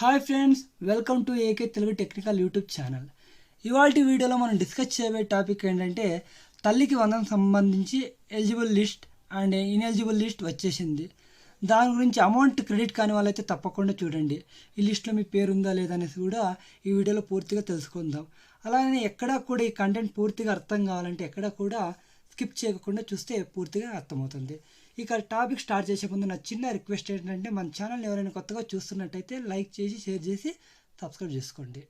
Hi friends welcome to AK Telugu technical YouTube channel ఇవాళ వీడియోలో మనం డిస్కస్ చేయబోయే టాపిక్ ఏంటంటే తల్లికి వందనం సంబంధించి eligible list and ineligible list వచ్చేసింది. దాని గురించి అమౌంట్ క్రెడిట్ కాని వాళ్ళైతే తప్పకుండా చూడండి. ఈ లిస్ట్లో మీ పేరు ఉందా లేదా అనేసి కూడా ఈ వీడియోలో పూర్తిగా తెలుసుకుందాం. అలానే ఎక్కడా కూడా ఈ కంటెంట్ పూర్తిగా అర్థం కావాలంటే ఎక్కడా కూడా స్కిప్ చేయకుండా చూస్తే పూర్తిగా అర్థమవుతుంది. ఇక టాపిక్ స్టార్ట్ చేసే ముందు నా చిన్న రిక్వెస్ట్ ఏంటంటే మన ఛానల్ ఎవరైనా కొత్తగా చూస్తున్నట్టయితే లైక్ చేసి షేర్ చేసి సబ్స్క్రైబ్ చేసుకోండి.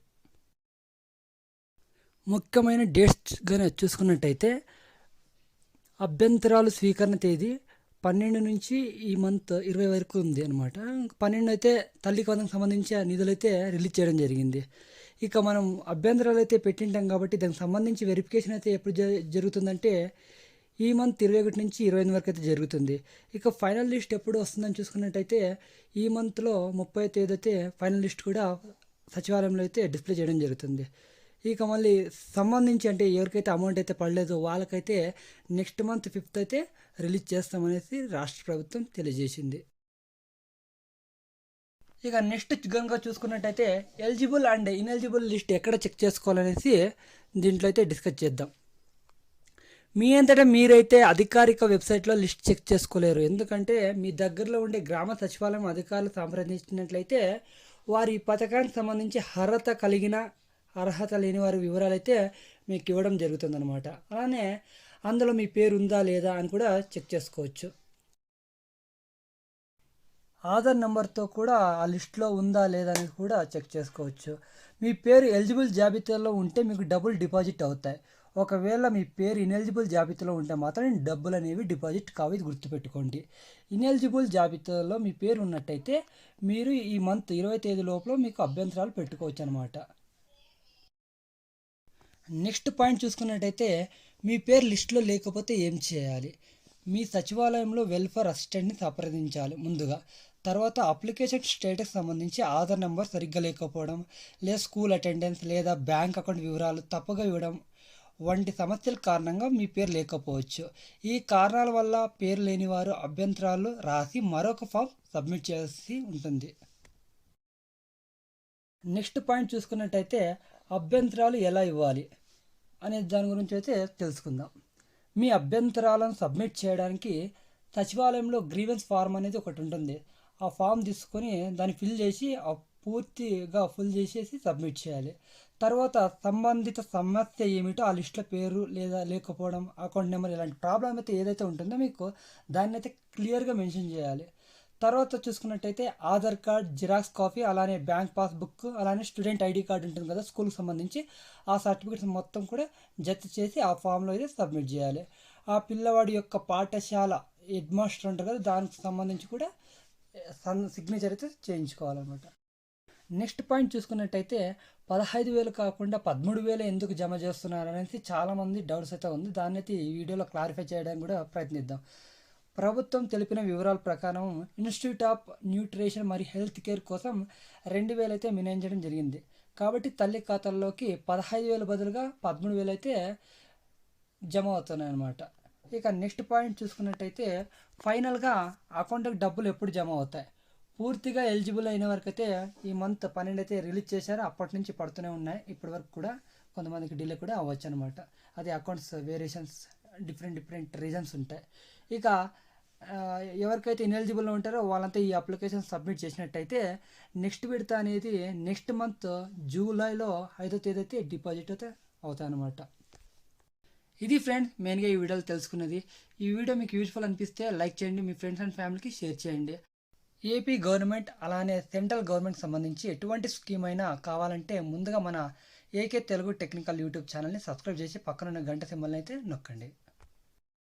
ముఖ్యమైన డేట్స్ కానీ చూసుకున్నట్టయితే అభ్యంతరాలు స్వీకరణ తేదీ పన్నెండు నుంచి ఈ మంత్ ఇరవై వరకు ఉంది అనమాట పన్నెండు అయితే తల్లి వందకు సంబంధించి ఆ నిధులు అయితే రిలీజ్ చేయడం జరిగింది. ఇక మనం అభ్యంతరాలు అయితే పెట్టింటాం కాబట్టి దానికి సంబంధించి వెరిఫికేషన్ అయితే ఎప్పుడు జ- జరుగుతుందంటే ఈ మంత్ ఇరవై ఒకటి నుంచి ఇరవై ఎనిమిది వరకు అయితే జరుగుతుంది. ఇక ఫైనల్ లిస్ట్ ఎప్పుడు వస్తుందని చూసుకున్నట్టయితే ఈ మంత్లో ముప్పై తేదీ అయితే ఫైనల్ లిస్ట్ కూడా సచివాలయంలో అయితే డిస్ప్లే చేయడం జరుగుతుంది. ఇక మళ్ళీ సంబంధించి అంటే ఎవరికైతే అమౌంట్ అయితే పడలేదో వాళ్ళకైతే నెక్స్ట్ మంత్ ఫిఫ్త్ అయితే రిలీజ్ చేస్తామనేసి రాష్ట్ర ప్రభుత్వం తెలియజేసింది. ఇక నెక్స్ట్ గంగా చూసుకున్నట్టయితే ఎలిజిబుల్ అండ్ ఇన్ఎలిజిబుల్ లిస్ట్ ఎక్కడ చెక్ చేసుకోవాలనేసి దీంట్లో అయితే డిస్కస్ చేద్దాం. మీ అంతటా మీరైతే అధికారిక వెబ్సైట్లో లిస్ట్ చెక్ చేసుకోలేరు. ఎందుకంటే మీ దగ్గరలో ఉండే గ్రామ సచివాలయం అధికారులు సంప్రదించినట్లయితే వారి ఈ పథకానికి సంబంధించి అర్హత కలిగిన అర్హత లేని వారి వివరాలు అయితే మీకు ఇవ్వడం జరుగుతుందన్నమాట. అలానే అందులో మీ పేరు ఉందా లేదా అని కూడా చెక్ చేసుకోవచ్చు. ఆధార్ నెంబర్తో కూడా ఆ లిస్ట్లో ఉందా లేదా అని కూడా చెక్ చేసుకోవచ్చు. మీ పేరు ఎలిజిబుల్ జాబితాలో ఉంటే మీకు డబ్బులు డిపాజిట్ అవుతాయి. ఒకవేళ మీ పేరు ఇనెలిజిబుల్ జాబితాలో ఉంటే మాత్రం డబ్బులు అనేవి డిపాజిట్ కావు ఇది గుర్తుపెట్టుకోండి. ఇనెలిజిబుల్ జాబితాలో మీ పేరు ఉన్నట్టయితే మీరు ఈ మంత్ ఇరవై తేదీ లోపల మీకు అభ్యంతరాలు పెట్టుకోవచ్చు అనమాట నెక్స్ట్ పాయింట్ చూసుకున్నట్టయితే మీ పేరు లిస్టులో లేకపోతే ఏం చేయాలి? మీ సచివాలయంలో వెల్ఫేర్ అసిస్టెంట్ని సంప్రదించాలి ముందుగా. తర్వాత అప్లికేషన్ స్టేటస్ సంబంధించి ఆధార్ నెంబర్ సరిగ్గా లేకపోవడం లేదా స్కూల్ అటెండెన్స్ లేదా బ్యాంక్ అకౌంట్ వివరాలు తప్పుగా ఇవ్వడం వంటి సమస్యల కారణంగా మీ పేరు లేకపోవచ్చు. ఈ కారణాల వల్ల పేరు లేని వారు అభ్యంతరాలు రాసి మరొక ఫామ్ సబ్మిట్ చేయాల్సి ఉంటుంది. నెక్స్ట్ పాయింట్ చూసుకున్నట్టయితే అభ్యంతరాలు ఎలా ఇవ్వాలి అనే దాని గురించి అయితే తెలుసుకుందాం. మీ అభ్యంతరాలను సబ్మిట్ చేయడానికి సచివాలయంలో గ్రీవెన్స్ ఫార్మ్ అనేది ఒకటి ఉంటుంది. ఆ ఫామ్ తీసుకొని దాన్ని ఫిల్ చేసి పూర్తిగా ఫిల్ చేసేసి సబ్మిట్ చేయాలి. తర్వాత సంబంధిత సమస్య ఏమిటో ఆ లిస్ట్లో పేరు లేదా లేకపోవడం అకౌంట్ నెంబర్ ఇలాంటి ప్రాబ్లం అయితే ఏదైతే ఉంటుందో మీకు దాన్ని అయితే క్లియర్గా మెన్షన్ చేయాలి. తర్వాత చూసుకున్నట్టయితే ఆధార్ కార్డ్ జిరాక్స్ కాపీ అలానే బ్యాంక్ పాస్బుక్ అలానే స్టూడెంట్ ఐడి కార్డు ఉంటుంది కదా స్కూల్కి సంబంధించి. ఆ సర్టిఫికేట్స్ మొత్తం కూడా జత చేసి ఆ ఫామ్లో అయితే సబ్మిట్ చేయాలి. ఆ పిల్లవాడి యొక్క పాఠశాల హెడ్ మాస్టర్ ఉంటారు కదా దానికి సంబంధించి కూడా సన్ సిగ్నేచర్ అయితే చేయించుకోవాలన్నమాట. నెక్స్ట్ పాయింట్ చూసుకున్నట్టయితే పదహైదు వేలు కాకుండా పదమూడు వేలు ఎందుకు జమ చేస్తున్నారు అనేసి చాలామంది డౌట్స్ అయితే ఉంది. దాన్ని అయితే ఈ వీడియోలో క్లారిఫై చేయడానికి కూడా ప్రయత్నిద్దాం. ప్రభుత్వం తెలిపిన వివరాల ప్రకారం ఇన్స్టిట్యూట్ ఆఫ్ న్యూట్రిషన్ మరియు హెల్త్ కేర్ కోసం రెండు వేలు అయితే మినహాయించడం జరిగింది. కాబట్టి తల్లి ఖాతాల్లోకి పదహైదు వేల బదులుగా పదమూడు వేలు అయితే జమ అవుతున్నాయి అన్నమాట ఇక నెక్స్ట్ పాయింట్ చూసుకున్నట్టయితే ఫైనల్గా అకౌంట్కి డబ్బులు ఎప్పుడు జమ అవుతాయి? పూర్తిగా ఎలిజిబుల్ అయిన వరకు అయితే ఈ మంత్ పన్నెండు అయితే రిలీజ్ చేశారు. అప్పటి నుంచి పడుతూనే ఉన్నాయి. ఇప్పటి వరకు కూడా కొంతమందికి డిలే కూడా అవ్వచ్చు అనమాట అది accounts variations different different reasons ఉంటాయి. ఇక ఎవరికైతే ఇన్ఎలిజిబుల్లో ఉంటారో వాళ్ళంతా ఈ అప్లికేషన్ సబ్మిట్ చేసినట్టయితే నెక్స్ట్ విడత అనేది నెక్స్ట్ మంత్ జూలైలో ఐదో తేదీ అయితే డిపాజిట్ అయితే అవుతాయన్నమాట ఇది ఫ్రెండ్స్ మెయిన్గా ఈ వీడియోలో తెలుసుకున్నది. ఈ వీడియో మీకు యూజ్ఫుల్ అనిపిస్తే లైక్ చేయండి. మీ ఫ్రెండ్స్ అండ్ ఫ్యామిలీకి షేర్ చేయండి. ఏపీ గవర్నమెంట్ అలానే సెంట్రల్ గవర్నమెంట్ సంబంధించి ఎటువంటి స్కీమ్ అయినా కావాలంటే ముందుగా మన ఏకే తెలుగు టెక్నికల్ యూట్యూబ్ ఛానల్ని సబ్స్క్రైబ్ చేసి పక్కనున్న గంట సింబల్ని అయితే నొక్కండి.